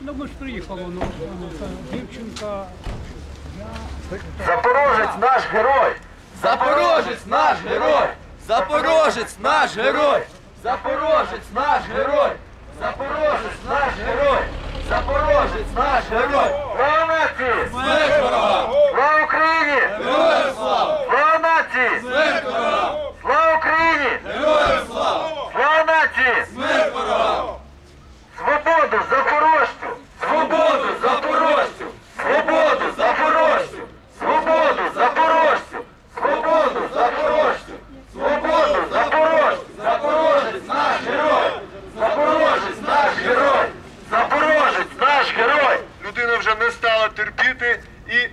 Ну ми ж приїхали, ну, дівчинка. Запорожець наш герой! Запорожець наш герой! Запорожець наш герой! Запорожець наш герой! Запорожець наш герой! Запорожець наш герой! Слава нації! Смерть! Слава Україні! Героям слава! Слава нації! Смерть! Слава Україні! Героям слава! Слава нації! Смерть ворогам! Свободу Запорожцю! Свободу Запорожцю! Свободу Запорожцю! Свободу Запорожцю! Свободу Запорожцю! Свободу Запорожцю! Запорожець наш герой! Запорожець наш герой! Запорожець наш герой! людина вже не стала терпіти і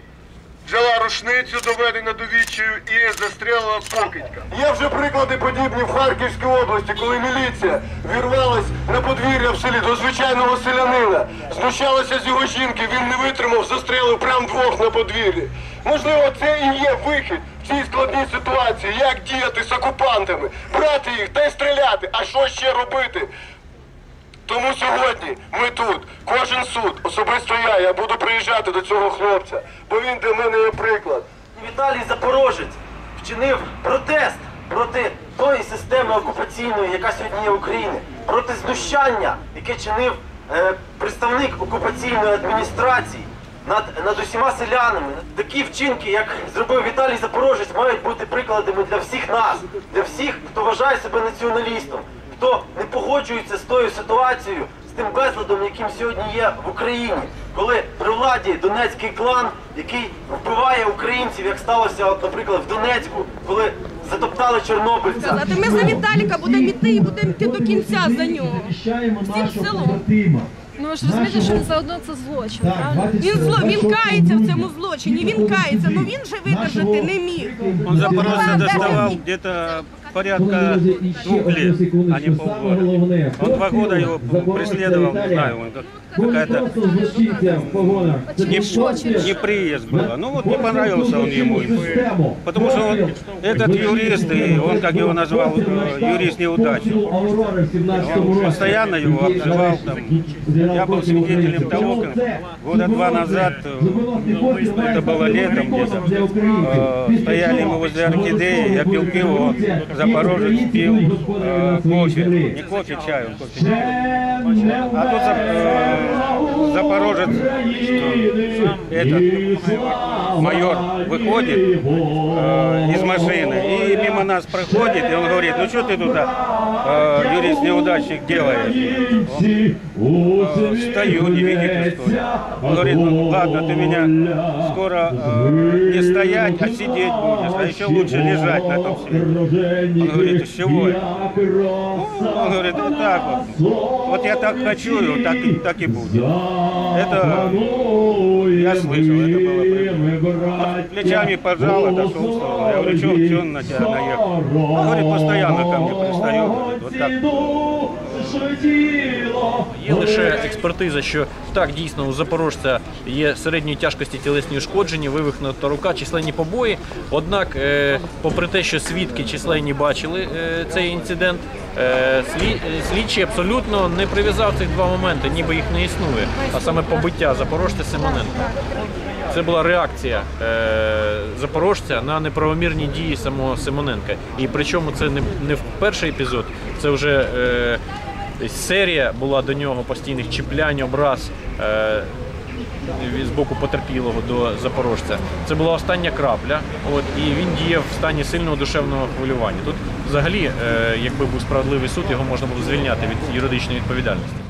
рушницю, доведена до відчаю, і застрелила покидька. Є вже приклади подібні в Харківській області, коли міліція вірвалась на подвір'я в селі до звичайного селянина, знущалася з його жінки, він не витримав, застрелив прям двох на подвір'ї. Можливо, це і є вихід в цій складній ситуації, як діяти з окупантами, брати їх та й стріляти. А що ще робити? Тому сьогодні ми тут, кожен суд, особисто я, я буду приїжджати до цього хлопця, бо він для мене є приклад. Віталій Запорожець вчинив протест проти тої системи окупаційної, яка сьогодні є в Україні, проти знущання, яке чинив е, представник окупаційної адміністрації над, над усіма селянами. Такі вчинки, як зробив Віталій Запорожець, мають бути прикладами для всіх нас, для всіх, хто вважає себе націоналістом, хто не погоджується з тою ситуацією, тим безладом, яким сьогодні є в Україні, коли при владі донецький клан, який вбиває українців, як сталося, от, наприклад, в Донецьку, коли затоптали чорнобильця. Ми за Віталіка будемо йти і будемо йти до кінця за нього. Всім селом. Ну ви ж розумієте, що все одно це злочин? 20 Він зло, він кається в цьому злочині. Він кається. Ну він же видержати не міг. Он доставал дай где-то порядка двух лет, а не полгода. Он два года его преследовал, не знаю, он какая-то не, не приезд было. Ну вот не понравился он ему. Потому что он, этот юрист, и он, как его назвал, э, юрист неудачник. Он постоянно его обзывал. Там. Я был свидетелем того, как года два назад, э, это было летом где-то, э, стояли мы возле орхидеи, я пил пиво, он, запорожець білий, э, кофе, не кофе, чаю, кофе, чаю. А тут э, запорожець, этот, майор выходит э, из машины и мимо нас проходит, и он говорит, ну что ты тут, э, юрист-неудачник, делаешь? Он, э, стою, не видите, что? Он говорит, ну ладно, ты меня скоро э, не стоять, а сидеть будешь, а еще лучше лежать на том свете. Он говорит, из чего это? Ну, Он говорит, вот так вот. Вот я так хочу, и вот так, так и будет. Это я слышал, это было прикольно. Плечами пожал, отошел в сторону. Я говорю, что, что он на тебя наехал? Он говорит, постоянно ко мне пристает. Вот так. Є лише експертиза, що так дійсно у запорожця є середньої тяжкості тілесні ушкодження, вивихнута рука, численні побої. Однак, е, попри те, що свідки численні бачили е, цей інцидент, е, слі- е, слідчий абсолютно не прив'язав цих два моменти, ніби їх не існує, а саме побиття запорожця Симоненка. Це була реакція е, запорожця на неправомірні дії самого Симоненка. І причому це не, не перший епізод, це вже е, серія була до нього постійних чіплянь, образ. Е, з боку потерпілого до запорожця. Це була остання крапля. От і він діяв в стані сильного душевного хвилювання. Тут, взагалі, е, якби був справедливий суд, його можна було звільняти від юридичної відповідальності.